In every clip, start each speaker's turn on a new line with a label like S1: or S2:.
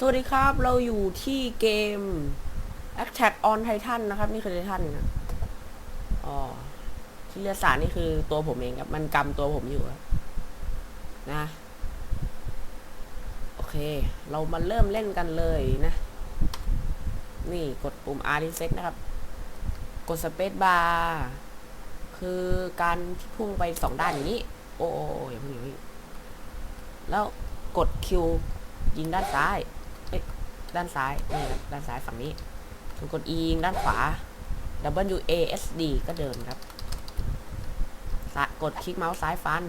S1: สวัสดีครับเราอยู่ที่เกม Attack on Titan นะครับ นี่คือ Titan นะอ๋อที่เลือดสารนี่คือตัวผมเองครับมันกำตัวผมอยู่ครับนะ โอเค เรามาเริ่มเล่นกันเลยนะ นี่กดปุ่ม R reset นะครับ กด Space Bar คือการที่พุ่งไปสองด้านอย่างนี้ โอ้โอ้โอ้อย่าเพิ่งอย่าเพิ่งแล้วกด Q ยิงด้านซ้าย ด้านซ้ายนี่ครับด้านซ้ายฝั่งนี้ส่วนกด E ยิงด้านขวา W A S D ก็เดินครับกดคลิกเมาส์ซ้ายฟัน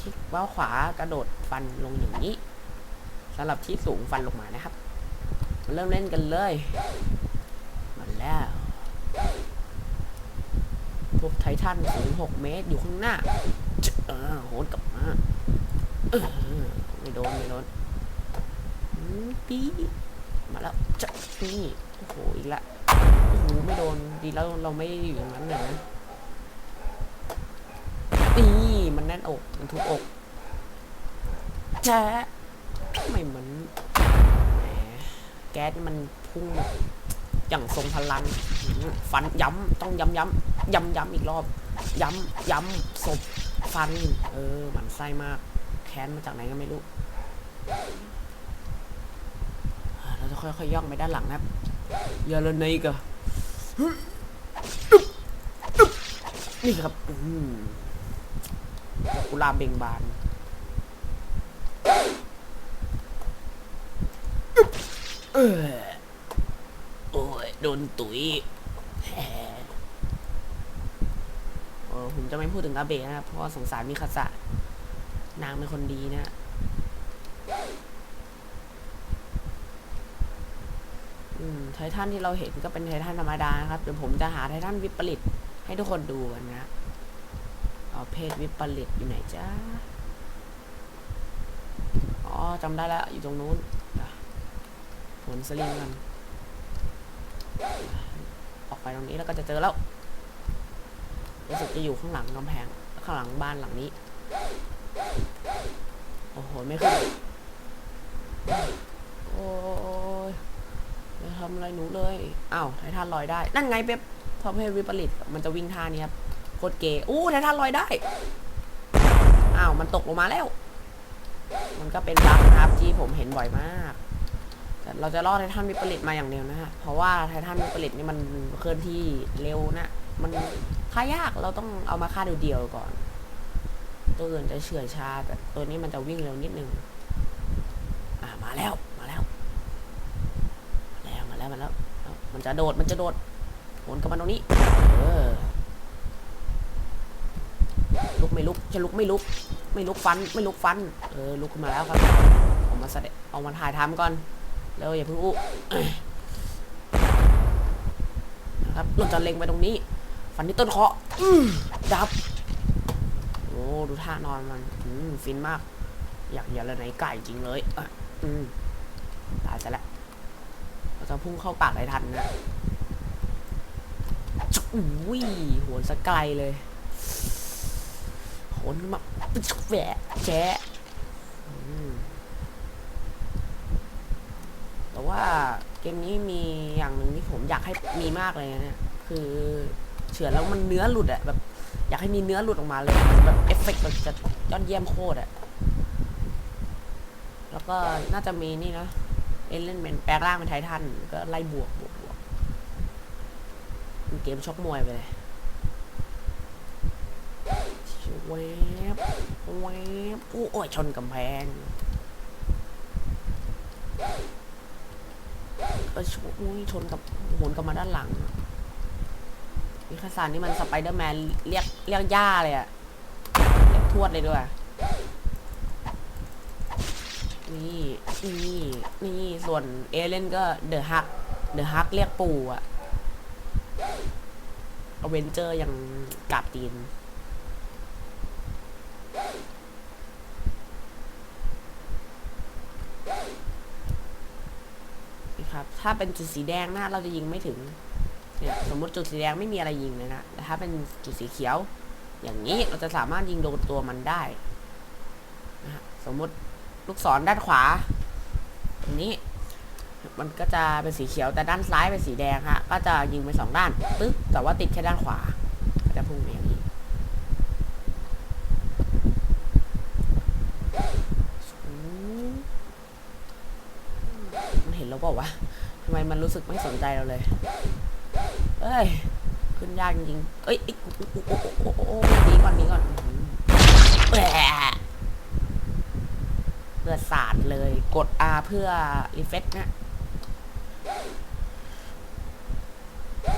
S1: คลิกเมาส์ขวากระโดดฟันลงอย่างนี้สำหรับที่สูงฟันลงมานะครับเริ่มเล่นกันเลยมาแล้วพวกไททันสูง6เมตรอยู่ข้างหน้าเออโหนกลับมาไม่โดน ไม่โดนปี๊ มาแล้วจะนี่โอ้โหอีกละโอ้โหไม่โดนดีแล้วเราไม่อยู่อย่างนั้นเลยนะนี่มันแน่นอกมันทุบอกแจ๊ะไม่เหมือนแหมแก๊สมันพุ่งอย่างทรงพลังฟันย้ำต้องย้ำย้ำย้ำย้ำอีกรอบ ย้ำย้ำศพฟัน เออหมันไส้มาก แค้นมาจากไหนก็ไม่รู้ ค่อยๆย่องไปด้านหลังนะครับอย่าละในกะนี่ครับอืมดอกกุหลาบเบ่งบานเออโอ้ยโดนตุ๋ยแหมเออผมจะไม่พูดถึงอาเบะนะครับ เพราะว่าสงสารมิคาสะ นางเป็นคนดีนะ อืม ไททันที่เราเห็นก็เป็นไททันธรรมดานะครับ เดี๋ยวผมจะหาไททันวิปริต ให้ทุกคนดูกันนะเอาเพศวิปริตอยู่ไหนจ้าอ๋อจำได้แล้ว อยู่ตรงนู้นผลสลิงกันออกไปตรงนี้แล้วก็จะเจอแล้วรู้สึกจะอยู่ข้างหลังกำแพง ข้างหลังบ้านหลังนี้ โอ้โห ไม่ขึ้นโอ้ ทำอะไรหนูเลยอ้าวไททันลอยได้ นั่นไงเป๊ปพอเพศวิปริตมันจะวิ่งท่านี้ครับโคตรเก๋อู้ไททันลอยได้อ้าวมันตกลงมาแล้ว มันก็เป็นบั๊กนะครับที่ผมเห็นบ่อยมากแต่เราจะรอดไททันวิปริตมาอย่างเดียวนะฮะเพราะว่าไททันวิปริตนี่มันเคลื่อนที่เร็วนะมันฆ่ายากเราต้องเอามาฆ่าเดียวๆก่อน ตัวอื่นจะเฉื่อยชาแต่ตัวนี้มันจะวิ่งเร็วนิดนึงอ่ามาแล้ว แล้วมาแล้วมาแล้วมันจะโดดมันจะโดดโหนกับมาตรงนี้ เออลุกไม่ลุกจะลุกไม่ลุก ไม่ลุกฟันไม่ลุกฟัน เออลุกขึ้นมาแล้วครับออกมาแสดงออกมาถ่ายทำก่อนแล้วอย่าเพิ่งอู้นะครับเราจะเล็งไปตรงนี้ ฟันที่ต้นเคาะอื้อดับโอ้ดูท่านอนมันอืมฟินมาก อยากอย่าละไหนไก่จริงเลยอะอืมตายซะแล้ว เราจะพุ่งเข้าปากได้ทันนะอุ้ยโหนสกไกลเลยโหนขึ้นมาแหวะแจ๊ะแต่ว่าเกมนี้มีอย่างหนึ่งที่ผมอยากให้มีมากเลยนะคือเฉือนแล้วมันเนื้อหลุดอะแบบ อยากให้มีเนื้อหลุดออกมาเลยแบบเอฟเฟกต์มันจะยอดเยี่ยมโคตรอะแล้วก็น่าจะมีนี่นะ เอเลนเป็นแปลงร่างเป็นไททันก็ไล่บวกบวกบวกเกมชกมวยไปเลยแวบแวบโอ้โอ้ยชนกำแพงเออชนอุ้ยชนกับโหนกลับมาด้านหลังวิคาสานนี่มันสไปเดอร์แมนเรียกเรียกย่าเลยอะเรียกทวดเลยด้วย นี่ นี่ นี่ ส่วนเอเลนก็เดอะฮัก เดอะฮักเรียกปู่อะอเวนเจอร์ยังกราบตีน นี่ครับ ถ้าเป็นจุดสีแดงนะเราจะยิงไม่ถึง เนี่ย สมมติจุดสีแดงไม่มีอะไรยิงเลยนะ แต่ถ้าเป็นจุดสีเขียว อย่างนี้เราจะสามารถยิงโดนตัวมันได้นะฮะสมมติ ลูกศรด้านขวา ตรงนี้ มันก็จะเป็นสีเขียวแต่ด้านซ้ายเป็นสีแดงฮะก็จะยิงไปสองด้านปึ๊บแต่ว่าติดแค่ด้านขวาก็จะพุ่งไปอย่างนี้มันเห็นเราบอกว่าทำไมมันรู้สึกไม่สนใจเราเลย เอ้ย ขึ้นยากจริงๆเอ้ยอ้ยโอ้โหดีก่อนหนีก่อนแหละเลือดสาดเลยกด R เพื่อรีเฟกนะ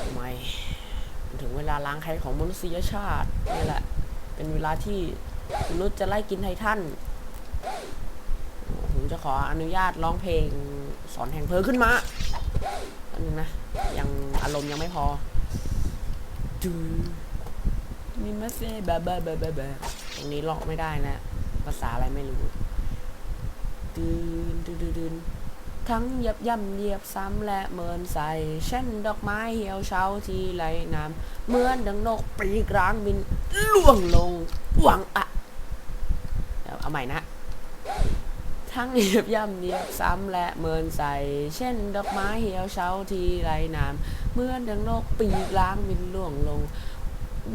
S1: ทำไมมันถึงเวลาล้างแค้นของมนุษยชาตินี่แหละ เป็นเวลาที่มนุษย์จะไล่กินไททันผมจะขออนุญาตร้องเพลงสอนแห่งเพลขึ้นมาอันนึงนะ ยังอารมณ์ยังไม่พอดูมีมาเซ่บาบาบาบาบาตรงนี้ลอกไม่ได้นะ ภาษาอะไรไม่รู้ ดืนดืนดืนดืนทั้งเยับย่ำเยียบซ้ำและเมินใส่เช่นดอกไม้เหี่ยวเฉาที่ไหลน้ำเหมือนดังนกปีกร้างบินล่วงลงหวังอะเอาใหม่นะ ทั้งเหยียบย่ำเยียบซ้ำและเมินใส่เช่นดอกไม้เหี่ยวเฉาที่ไรน้ำเหมื่อนดังนกปีกล้างบินล่วงลง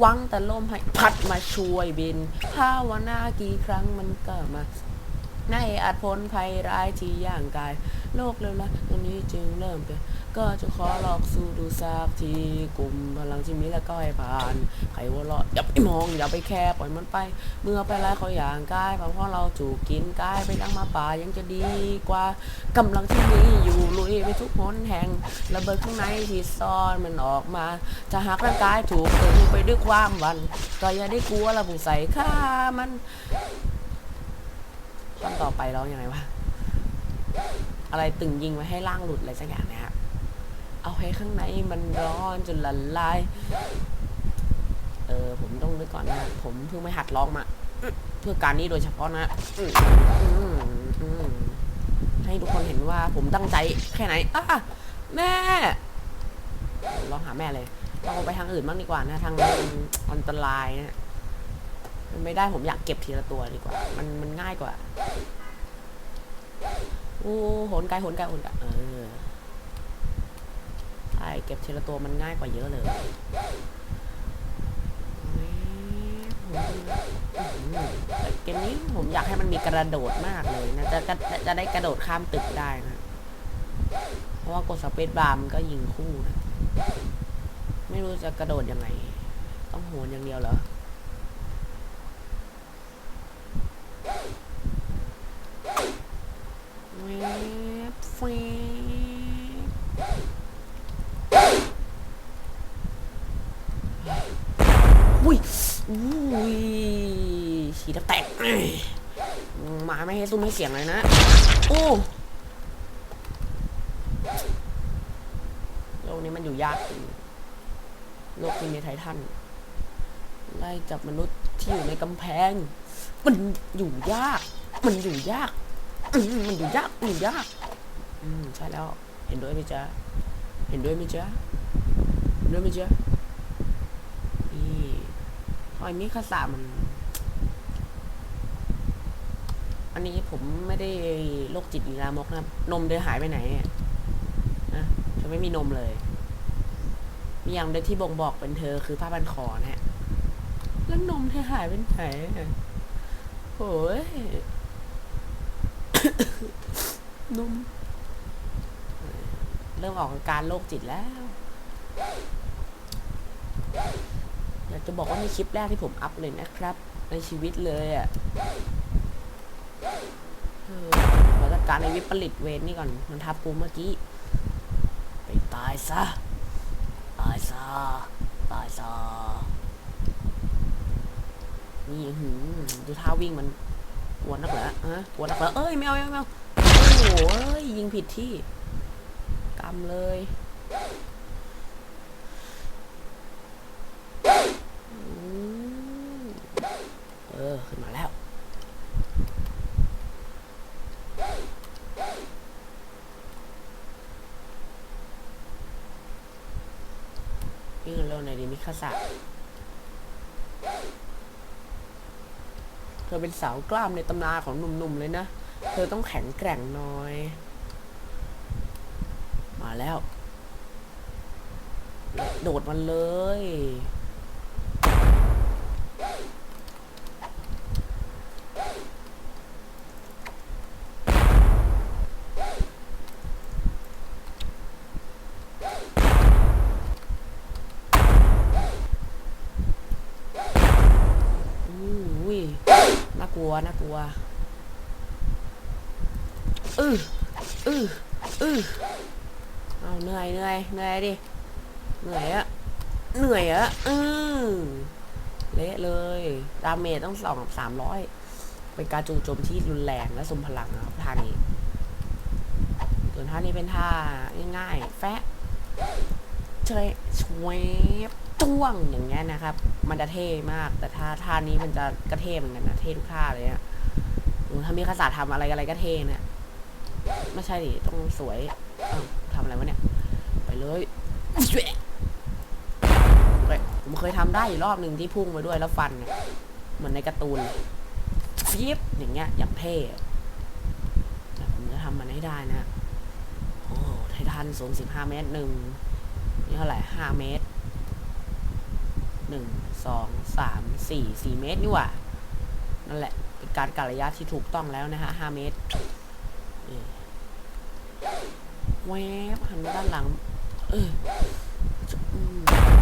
S1: วังแต่ลมให้พัดมาช่วยบินภาวนากี่ครั้งมันก็มา ในอาจพ้นภัยร้ายที่ย่างกาย โลกเร็วละตรงนี้จึงเริ่มเปลี่ยนก็จะขอหลอกสู้ดูสักทีกลุ่มพลังที่มีแล้วก็ให้ผ่านใครว่าเราะอย่าไปมองอย่าไปแคร์ปล่อยมันไป เมื่อไปแล้วเขาอย่างกายเพราะเราถูกกินกายไปดังมาป่ายังจะดีกว่ากำลังที่มีอยู่ลุยไปทุกหนแห่งระเบิดข้างในที่ซ่อนมันออกมา จะหากร่างกายถูกตึงไปด้วยความวัน ก็อย่าได้กลัวเราผู้ใส่ค่ามัน ขั้นต่อไปร้องยังไงวะอะไรตึงยิงไว้ให้ร่างหลุดอะไรสักอย่างเนะครับเอาให้ข้างในมันร้อนจนละลายเออผมต้องนึกก่อนนะผมเพิ่งไปหัดร้องมาเพื่อการนี้โดยเฉพาะนะให้ทุกคนเห็นว่าผมตั้งใจแค่ไหนอะแม่ลองหาแม่เลยเราไปทางอื่นบ้างดีกว่านะทางอันตรายนะ มันไม่ได้ผมอยากเก็บทีละตัวดีกว่า มันมันง่ายกว่าโอ้โหนไกลโหนไกลโหนไกลเออใช่เก็บทีละตัวมันง่ายกว่าเยอะเลยแต่เกมนี้ผมอยากให้มันมีกระโดดมากเลยนะจะจะจะได้กระโดดข้ามตึกได้นะ เพราะว่ากดสเปซบาร์มันก็ยิงคู่นะ ไม่รู้จะกระโดดยังไง ต้องโหนอย่างเดียวเหรอ แวบแฟบอุ้ยอุ้ยฉีดแตกเอ้ยหมาไม่ ให้ซุ้มให้เสียงเลยนะโอ้โลกนี้มันอยู่ยากจริงโลกที่มีไททันไล่จับมนุษย์ที่อยู่ในกำแพง มันอยู่ยาก มันอยู่ยากอืมมันอยู่ยากมันอยู่ยาก อืมใช่แล้ว เห็นด้วยไหมจ๊ะ เห็นด้วยไหมจ๊ะเห็นด้วยไหมจ๊ะนี่หอยมิคาสะมัน อันนี้ผมไม่ได้โรคจิตอีลามกนะครับ นมเดยหายไปไหนอะนะฉันไม่มีนมเลย มีอย่างเดียวที่บ่งบอกเป็นเธอคือผ้าพันคอนะฮะ แล้วนมเธอหายไปไหนโอ้ยนมเริ่มออกอาการโรคจิตแล้วอยากจะบอกว่าในคลิปแรกที่ผมอัพเลยนะครับ ในชีวิตเลยอะ่ะ การในวิปริตเวนนี่ก่อน มันทับกูเมื่อกี้ ไปตายซะ ตายซะ ตายซะ นี่หืมดูท่าวิ่งมันกวนนักเหรอฮะกวนนักเหรอเอ้ยไม่เอาไม่เอาไม่เอาโอ้โหยยิงผิดที่กำเลยอืมเออ ขึ้นมาแล้ว วิ่งเร็วหน่อยดิมิ คสะเธอเป็นสาวกล้ามในตำนานของหนุ่มๆเลยนะ เธอต้องแข็งแกร่งหน่อย มาแล้ว โดดมันเลย อุ้ยน่ากลัว น่ากลัว อืออื ออือเอาเหนื่อยเหนื่อยเหนื่อยดิ เหนื่อยอะเหนื่อยอะอือเละเลย ดาเมจต้องสองสามร้อยเป็นการจู่โจมที่รุนแรงและสมพลังนะครับท่านี้ส่วนท่านี้เป็นท่าง่ายๆ แฟะเชยชวบจ้วงอย่างเงี้ยนะครับ มันจะเท่มาก แต่ท่าท่านี้มันจะกระเท่เหมือนกันนะ เท่ทุกท่าเลยอะโอ้ถ้ามีขาสตร์ทำอะไรอะไรก็เท่เนี่ย ไม่ใช่ดิต้องสวยเอ้าทำอะไรวะเนี่ย ไปเลยเฮ้ยผมเคยทำได้อยู่รอบหนึ่งที่พุ่งไปด้วยแล้วฟันเนี่ยเหมือนในการ์ตูนยิบอย่างเงี้ย อย่างเท่อะผมจะทำมันให้ได้นะ โอ้ไททันสูงสิบห้าเมตรหนึ่งนี่เท่าไหร่ห้าเมตรหนึ่งสองสามสี่สี่เมตรนี่หว่า นั่นแหละ เป็นการกะระยะที่ถูกต้องแล้วนะฮะห้าเมตรนี่ แวบหันมาด้านหลัง เออ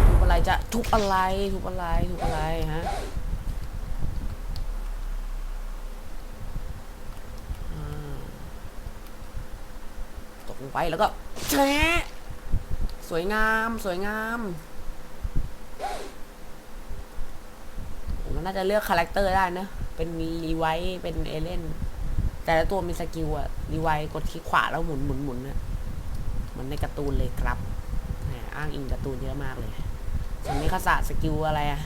S1: ทุบอะไรจะทุบอะไรทุบอะไรทุบอะไรฮะตกลงไปแล้วก็แชะสวยงามสวยงามผมว่าน่าจะเลือกคาแรคเตอร์ได้นะ เป็นรีไวเป็นเอเลนแต่ละตัวมีสกิลอะรีไวกดคลิกขวาแล้วหมุนหมุนหมุนนะ เหมือนในการ์ตูนเลยครับอ้างอิงการ์ตูนเยอะมากเลยส่วนนี้คาสะสกิลอะไรอะ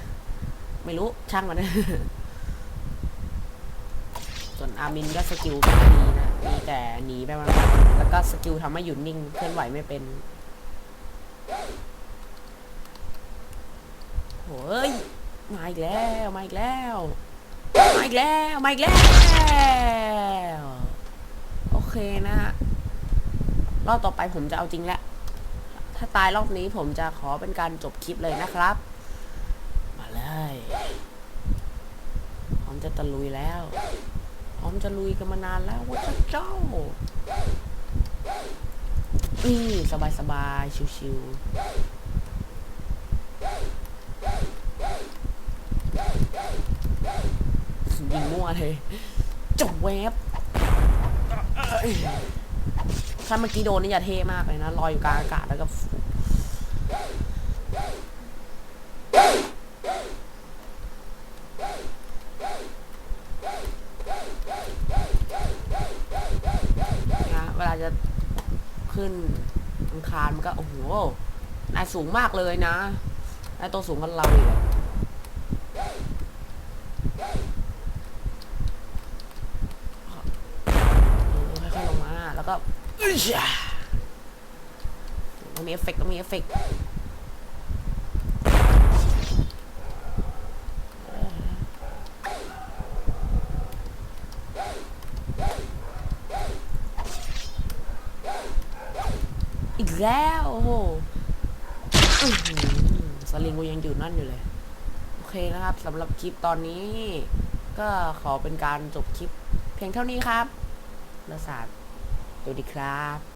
S1: ไม่รู้ช่างมัน ส่วนอามินก็สกิลไม่มีนะมีแต่หนีไปมาแล้วก็สกิลทำให้หยุดนิ่งเคลื่อนไหวไม่เป็นโอ้ยมาอีกแล้วมาอีกแล้วมาอีกแล้วมาอีกแล้ว โอเคนะฮะ รอบต่อไปผมจะเอาจริงแล้วถ้าตายรอบนี้ผมจะขอเป็นการจบคลิปเลยนะครับ มาเลยพร้อมจะตะลุยแล้วพร้อมจะลุยกันมานานแล้วว่าเจ้านี่สบายสบายๆชิวๆยิงมั่วเลยจบเวฟเอ้ย ถ้าเมื่อกี้โดนนี่อย่าเท่มากเลยนะลอยอยู่กลางอากาศแล้วก็นะเวลาจะขึ้นอังคารมันก็ โอ้โหนายสูงมากเลยนะนายตัวสูงกันเราอีกอะเออค่อยๆลงมา แล้วก็อึ๊ยอะต้องมีเอฟ เฟกอีกอีกแล้ว โอ้โหฮือสลิงกูยังอยู่นั่นอยู่เลย โอเคนะครับสำหรับคลิปตอนนี้ ก็ขอเป็นการจบคลิป เพียงเท่านี้ครับเลศาสตร์สวัสดีครับ